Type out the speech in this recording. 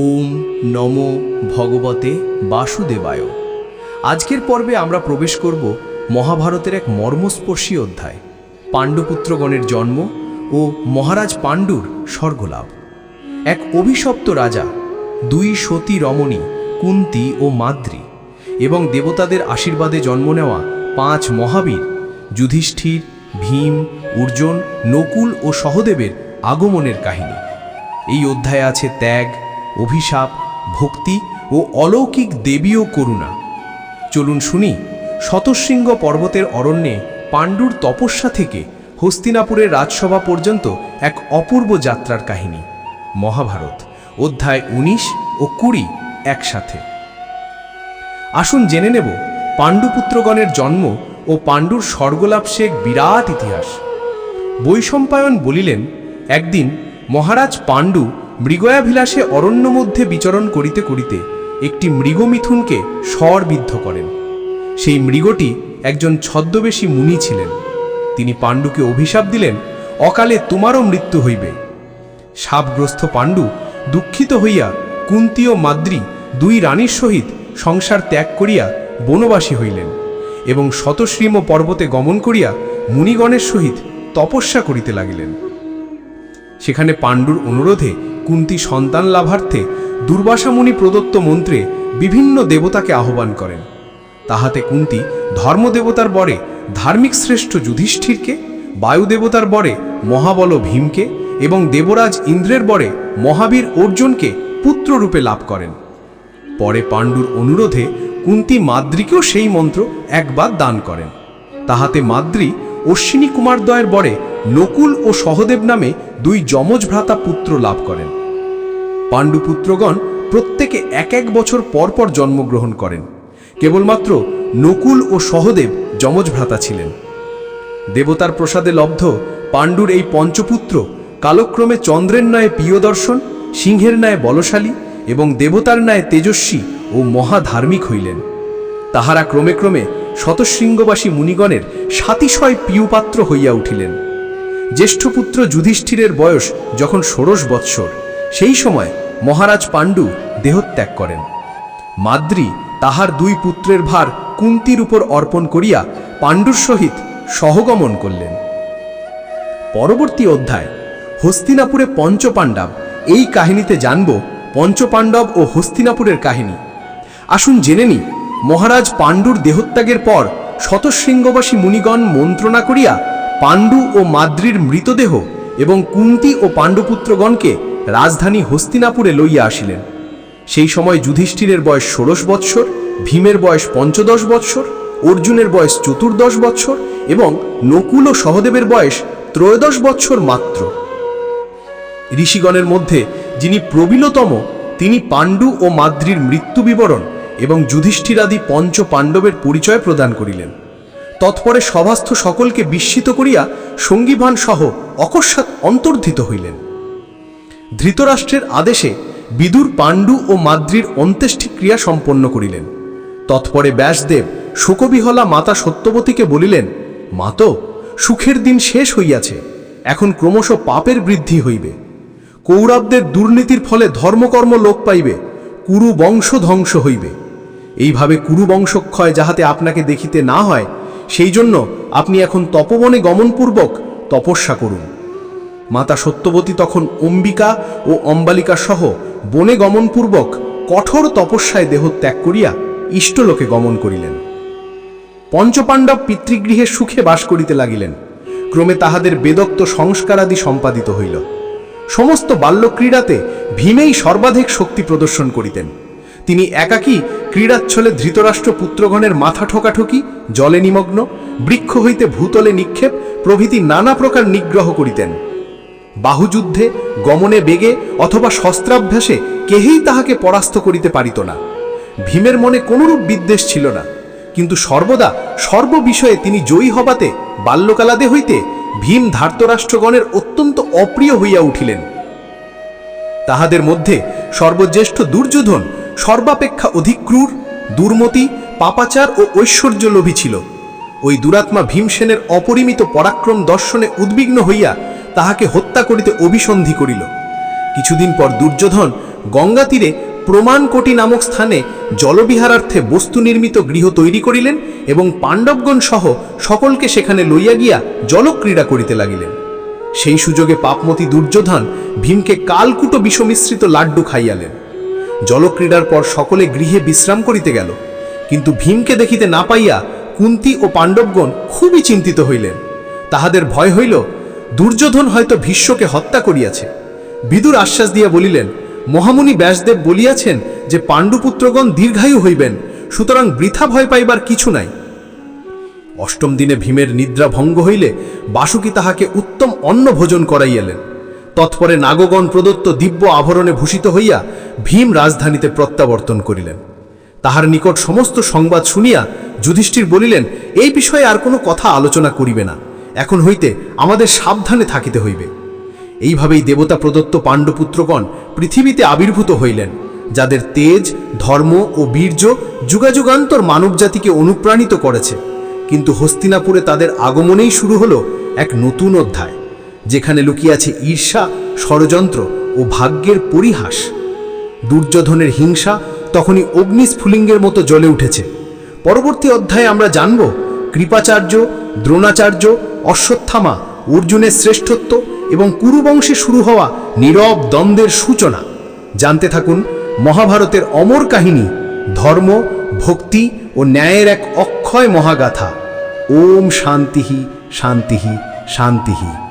ওম নম ভগবতে বাসুদেবায়। আজকের পর্বে আমরা প্রবেশ করব মহাভারতের এক মর্মস্পর্শী অধ্যায়, পাণ্ডুপুত্রগণের জন্ম ও মহারাজ পাণ্ডুর স্বর্গলাভ। এক অভিশপ্ত রাজা, দুই সতী রমণী, কুন্তি ও মাদ্রি এবং দেবতাদের আশীর্বাদে জন্ম নেওয়া পাঁচ মহাবীর, যুধিষ্ঠির, ভীম, অর্জুন, নকুল ও সহদেবের আগমনের কাহিনী। এই অধ্যায়ে আছে ত্যাগ অভিশাপ, ভক্তি ও অলৌকিক দেবীয় করুণা। চলুন শুনি শতশৃঙ্গ পর্বতের অরণ্যে পাণ্ডুর তপস্যা থেকে হস্তিনাপুরের রাজসভা পর্যন্ত এক অপূর্ব যাত্রার কাহিনী। মহাভারত, অধ্যায় ১৯ ও কুড়ি একসাথে। আসুন জেনে নেব পাণ্ডুপুত্রগণের জন্ম ও পাণ্ডুর স্বর্গলাভ সে বিরাট ইতিহাস। বৈশম্পায়ন বলিলেন, একদিন মহারাজ পাণ্ডু মৃগয়াভিলাষে অরণ্য মধ্যে বিচরণ করিতে করিতে একটি মৃগমিথুনকে স্বরবিদ্ধ করেন। সেই মৃগটি একজন ছদ্মবেশী মুনি ছিলেন। তিনি পাণ্ডুকে অভিশাপ দিলেন, অকালে তোমারও মৃত্যু হইবে। সাপগ্রস্ত পাণ্ডু দুঃখিত হইয়া কুন্তি ও মাদ্রি দুই রানীর সহিত সংসার ত্যাগ করিয়া বনবাসী হইলেন এবং শতশ্রীম পর্বতে গমন করিয়া মুনিগণের সহিত তপস্যা করিতে লাগিলেন। সেখানে পাণ্ডুর অনুরোধে কুন্তি সন্তান লাভার্থে দুর্বাসামুনি প্রদত্ত মন্ত্রে বিভিন্ন দেবতাকে আহ্বান করেন। তাহাতে কুন্তি ধর্মদেবতার বরে ধার্মিক শ্রেষ্ঠ যুধিষ্ঠিরকে, বায়ুদেবতার বরে মহাবল ভীমকে এবং দেবরাজ ইন্দ্রের বরে মহাবীর অর্জুনকে পুত্ররূপে লাভ করেন। পরে পাণ্ডুর অনুরোধে কুন্তি মাদ্রিকেও সেই মন্ত্র একবার দান করেন। তাহাতে মাদ্রি অশ্বিনী কুমারদ্বয়ের বরে নকুল ও সহদেব নামে দুই যমজ ভ্রাতা পুত্র লাভ করেন। পাণ্ডুপুত্রগণ প্রত্যেকে এক এক বছর পর পর জন্মগ্রহণ করেন। কেবলমাত্র নকুল ও সহদেব যমজ ভ্রাতা ছিলেন। দেবতার প্রসাদে লব্ধ পাণ্ডুর এই পঞ্চপুত্র কালক্রমে চন্দ্রের ন্যায় প্রিয়দর্শন, সিংহের ন্যায় বলশালী এবং দেবতার ন্যায় তেজস্বী ও মহাধার্মিক হইলেন। তাহারা ক্রমে ক্রমে শতশৃঙ্গবাসী মুনিগণের সাতিশয় প্রিয়পাত্র হইয়া উঠিলেন। জ্যেষ্ঠপুত্র যুধিষ্ঠিরের বয়স যখন ষোড়শ বৎসর, সেই সময় মহারাজ পাণ্ডু দেহত্যাগ করেন। মাদ্রি তাহার দুই পুত্রের ভার কুন্তির উপর অর্পণ করিয়া পাণ্ডুর সহিত সহগমন করলেন। পরবর্তী অধ্যায়, হস্তিনাপুরে পঞ্চপাণ্ডব। এই কাহিনীতে জানব পঞ্চপাণ্ডব ও হস্তিনাপুরের কাহিনী। আসুন জেনে নি মহারাজ পাণ্ডুর দেহত্যাগের পর শতশৃঙ্গবাসী মুনিগণ মন্ত্রণা করিয়া পাণ্ডু ও মাদ্রির মৃতদেহ এবং কুন্তি ও পাণ্ডুপুত্রগণকে রাজধানী হস্তিনাপুরে লইয়া আসিলেন। সেই সময় যুধিষ্ঠিরের বয়স ষোড়শ বৎসর, ভীমের বয়স পঞ্চদশ বৎসর, অর্জুনের বয়স চতুর্দশ বৎসর এবং নকুল ও সহদেবের বয়স ত্রয়োদশ বৎসর মাত্র। ঋষিগণের মধ্যে যিনি প্রবীলতম তিনি পাণ্ডু ও মাদ্রির মৃত্যু বিবরণ এবং যুধিষ্ঠিরাদি পঞ্চ পাণ্ডবের পরিচয় প্রদান করিলেন। তৎপরে সভাস্থ সকলকে বিস্মিত করিয়া সঙ্গীভান সহ অকস্মাৎ অন্তর্ধিত হইলেন। ধৃতরাষ্ট্রের আদেশে বিদুর পাণ্ডু ও মাদ্রির অন্ত্যেষ্টি ক্রিয়া সম্পন্ন করিলেন। তৎপরে ব্যাসদেব শোকবিহলা মাতা সত্যবতীকে বলিলেন মাতো সুখের দিন শেষ হইয়াছে, এখন ক্রমশ পাপের বৃদ্ধি হইবে। কৌরবদের দুর্নীতির ফলে ধর্মকর্ম লোক পাইবে কুরু বংশ ধ্বংস হইবে। এইভাবে কুরু বংশক্ষয় যাহাতে আপনাকে দেখিতে না হয় সেই জন্য আপনি এখন তপবনে গমনপূর্বক তপস্যা করুন। মাতা সত্যবতী তখন অম্বিকা ও অম্বালিকা সহ বনে গমনপূর্বক কঠোর তপস্যায় দেহ ত্যাগ করিয়া ইষ্টলোকে গমন করিলেন। পঞ্চপাণ্ডব পিতৃগৃহে সুখে বাস করিতে লাগিলেন। ক্রমে তাহাদের বেদক্ত সংস্কারাদি সম্পাদিত হইল। সমস্ত বাল্যক্রীড়াতে ভীমেই সর্বাধিক শক্তি প্রদর্শন করিতেন। তিনি একাকী ক্রীড়াচ্ছলে ধৃতরাষ্ট্র পুত্রগণের মাথা ঠোকাঠুকি, জলে নিমগ্ন, বৃক্ষ হইতে ভূতলে নিক্ষেপ প্রভৃতি নানা প্রকার নিগ্রহ করিতেন। বাহুযুদ্ধে, গমনে বেগে অথবা শস্ত্রাভ্যাসে কেহেই তাহাকে পরাস্ত করিতে পারিত না। ভীমের মনে কোনরূপ বিদ্বেষ ছিল না। কিন্তু সর্বদা সর্ববিষয়ে তিনি জয়ী হবাতে, বাল্যকালাদে হইতে ভীম ধার্তরাষ্ট্রগণের অত্যন্ত অপ্রিয় হইয়া উঠিলেন। তাহাদের মধ্যে সর্বজ্যেষ্ঠ দুর্যোধন সর্বাপেক্ষা অধিক ক্রূর, দুর্মতি, পাপাচার ও ঐশ্বর্যলোভী ছিল। ওই দুরাত্মা ভীমসেনের অপরিমিত পরাক্রম দর্শনে উদ্বিগ্ন হইয়া তাহাকে হত্যা করিতে অভিসন্ধি করিল। কিছুদিন পর দুর্যোধন গঙ্গা তীরে প্রমাণকোটি নামক স্থানে জলবিহারার্থে বস্তু নির্মিত গৃহ তৈরি করিলেন এবং পাণ্ডবগণ সহ সকলকে সেখানে লইয়া গিয়া জলক্রীড়া করিতে লাগিলেন। সেই সুযোগে পাপমতি দুর্যোধন ভীমকে কালকুটো বিষমিশ্রিত লাড্ডু খাইয়ালেন। জলক্রীড়ার পর সকলে গৃহে বিশ্রাম করিতে গেল। কিন্তু ভীমকে দেখিতে না পাইয়া কুন্তি ও পাণ্ডবগণ খুবই চিন্তিত হইলেন। তাহাদের ভয় হইল, দুর্যোধন হয়তো ভীষ্মকে হত্যা করিয়াছে। বিদুর আশ্বাস দিয়া বলিলেন, মহামুনি ব্যাসদেব বলিয়াছেন যে পাণ্ডুপুত্রগণ দীর্ঘায়ু হইবেন, সুতরাং বৃথা ভয় পাইবার কিছু নাই। অষ্টম দিনে ভীমের নিদ্রা ভঙ্গ হইলে বাসুকি তাহাকে উত্তম অন্ন ভোজন করাইয়ালেন। তৎপরে নাগগণ প্রদত্ত দিব্য আভরণে ভূষিত হইয়া ভীম রাজধানীতে প্রত্যাবর্তন করিলেন। তাহার নিকট সমস্ত সংবাদ শুনিয়া যুধিষ্ঠির বলিলেন, এই বিষয়ে আর কোনো কথা আলোচনা করিবে না। এখন হইতে আমাদের সাবধানে থাকিতে হইবে। এইভাবেই দেবতা প্রদত্ত পাণ্ডপুত্রগণ পৃথিবীতে আবির্ভূত হইলেন, যাদের তেজ, ধর্ম ও বীর্য যুগাযুগান্তর মানবজাতিকে অনুপ্রাণিত করেছে। কিন্তু হস্তিনাপুরে তাদের আগমনেই শুরু হলো এক নতুন অধ্যায়। যেখানে লুকিয়াছে ঈর্ষা, ষড়যন্ত্র ও ভাগ্যের পরিহাস। দুর্যোধনের হিংসা তখনই অগ্নিস্ফুলিঙ্গের মতো জ্বলে উঠেছে। পরবর্তী অধ্যায়ে আমরা জানব কৃপাচার্য, দ্রোণাচার্য, অশ্বত্থামা, অর্জুনের শ্রেষ্ঠত্ব এবং কুরুবংশে শুরু হওয়া নীরব দ্বন্দ্বের সূচনা। জানতে থাকুন মহাভারতের অমর কাহিনী, ধর্ম, ভক্তি ও ন্যায়ের এক অক্ষয় মহাগাথা। ওম শান্তিহি শান্তিহি শান্তিহি